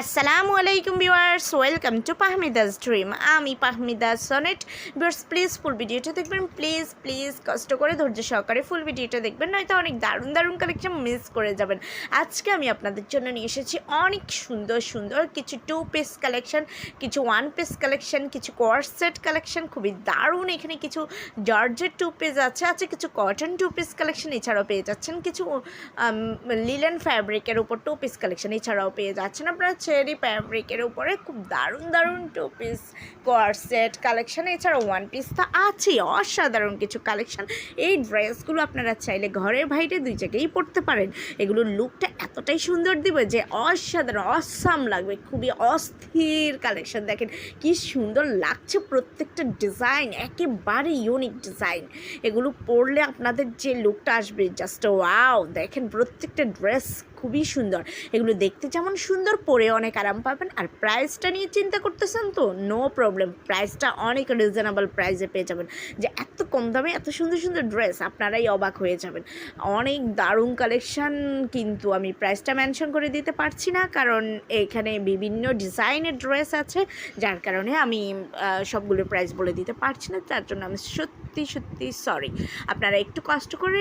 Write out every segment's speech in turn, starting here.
আসসালামু আলাইকুম viewers welcome to Pahmida's dream আমি Pahmida Sonet viewers please full ভিডিওটা দেখবেন। প্লিজ প্লিজ কষ্ট করে, ধৈর্য সহকারে ফুল ভিডিওটা দেখবেন, নয়তো অনেক দারুণ দারুণ কালেকশন মিস করে যাবেন। আজকে আমি আপনাদের জন্য নিয়ে এসেছি অনেক সুন্দর সুন্দর কিছু টু পিস কালেকশন কিছু ওয়ান পিস কালেকশন কিছু কোয়ার সেট কালেকশন খুবই দারুণ এখানে কিছু জর্জের টু পিস আছে আছে কিছু কটন টু পিস কালেকশন এছাড়াও পেয়ে যাচ্ছেন। কিছু লিলেন ফ্যাব্রিকের উপর টু পিস কালেকশন এছাড়াও পেয়ে যাচ্ছেন। আপনারা চেরি ফ্যাব্রিকের উপরে খুব দারুণ দারুণ two piece coord set collection এছাড়াও ওয়ান পিস তো আছেই, অসাধারণ কিছু কালেকশান এই ড্রেসগুলো আপনারা চাইলে ঘরের বাইরে দুই জায়গায় পরতে পারেন। এগুলোর লুকটা এতটাই সুন্দর দিবে যে অসাধারণ অসাম লাগবে। খুবই অস্থির কালেকশন দেখেন কি সুন্দর লাগছে প্রত্যেকটা ডিজাইন একেবারে ইউনিক ডিজাইন এগুলো পরলে আপনাদের যে লুকটা আসবে জাস্ট ওয়াও দেখেন প্রত্যেকটা ড্রেস খুবই সুন্দর। এগুলো দেখতে যেমন সুন্দর পরে অনেক আরাম পাবেন। আর প্রাইসটা নিয়ে চিন্তা করতেছেন তো? নো প্রবলেম প্রাইসটা অনেক রিজনেবল প্রাইসে পেয়ে যাবেন। যে এত কম দামে এত সুন্দর সুন্দর ড্রেস আপনারাই অবাক হয়ে যাবেন। অনেক দারুণ কালেকশন কিন্তু আমি প্রাইসটা মেনশন করে দিতে পারছি না। কারণ এখানে বিভিন্ন ডিজাইনের ড্রেস আছে। যার কারণে আমি সবগুলোর প্রাইস বলে দিতে পারছি না। তার জন্য আমি সত্যি সত্যি সত্যি সরি আপনারা একটু কষ্ট করে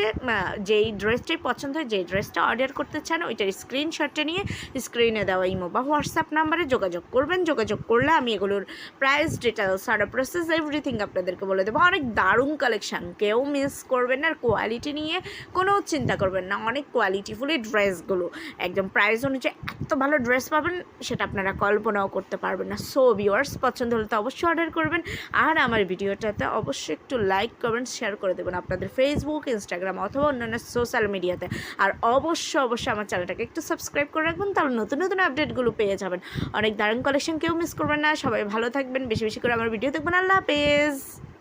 যেই ড্রেসটাই পছন্দ হয়, যেই ড্রেসটা অর্ডার করতে চান, ওইটার স্ক্রিনশটটা নিয়ে স্ক্রিনে দেওয়া ইমো বা হোয়াটসঅ্যাপ নাম্বারে যোগাযোগ করবেন। যোগাযোগ করলে আমি এগুলোর প্রাইস ডিটেলস আর প্রসেস এভরিথিং আপনাদেরকে বলে দেবো। অনেক দারুণ কালেকশান কেউ মিস করবেন না। আর কোয়ালিটি নিয়ে কোনো চিন্তা করবেন না। অনেক কোয়ালিটিফুলি ড্রেসগুলো একদম প্রাইস অনুযায়ী এত ভালো ড্রেস পাবেন, সেটা আপনারা কল্পনাও করতে পারবেন না। সো ভিউয়ার্স পছন্দ হলে তো অবশ্যই অর্ডার করবেন। আর আমার ভিডিওটাতে অবশ্যই একটু লাইক করবেন শেয়ার করে দেবেন আপনাদের ফেসবুক ইনস্টাগ্রাম অথবা অন্যান্য সোশ্যাল মিডিয়াতে আর অবশ্য অবশ্যই আমার চ্যানেলটাকে একটু সাবস্ক্রাইব করে রাখবেন, তাহলে নতুন নতুন আপডেটগুলো পেয়ে যাবেন। অনেক দারুণ কালেকশন কেউ মিস করবেন না। সবাই ভালো থাকবেন, বেশি বেশি করে আমার ভিডিও দেখবেন। আল্লাহ হাফেজ।